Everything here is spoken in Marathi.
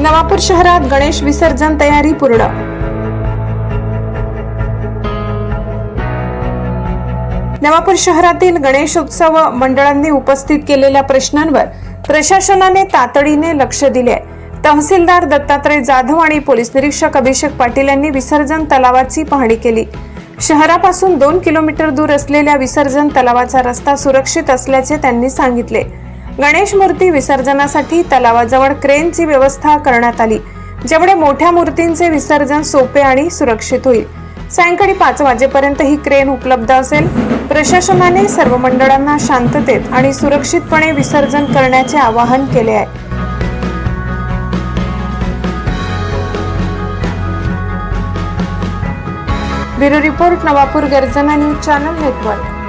नवापूर शहरात गणेश विसर्जन तयारी पूर्ण. नवापूर शहरातील गणेशोत्सव मंडळांनी उपस्थित केलेल्या प्रश्नांवर प्रशासनाने तातडीने लक्ष दिले. तहसीलदार दत्तात्रय जाधव आणि पोलीस निरीक्षक अभिषेक पाटील यांनी विसर्जन तलावाची पाहणी केली. शहरापासून दोन किलोमीटर दूर असलेल्या विसर्जन तलावाचा रस्ता सुरक्षित असल्याचे त्यांनी सांगितले. गणेश मूर्ती विसर्जनासाठी तलावाजवळ क्रेनची व्यवस्था करण्यात आली ज्यामुळे मोठ्या मूर्तींचे विसर्जन सोपे आणि सुरक्षित होईल. सायंकाळी पाच वाजेपर्यंत ही क्रेन उपलब्ध असेल. प्रशासनाने सर्व मंडळांना शांततेत आणि सुरक्षितपणे विसर्जन करण्याचे आवाहन केले आहे. ब्युरो रिपोर्ट नवापूर गर्जना न्यूज चॅनल नेटवर्क.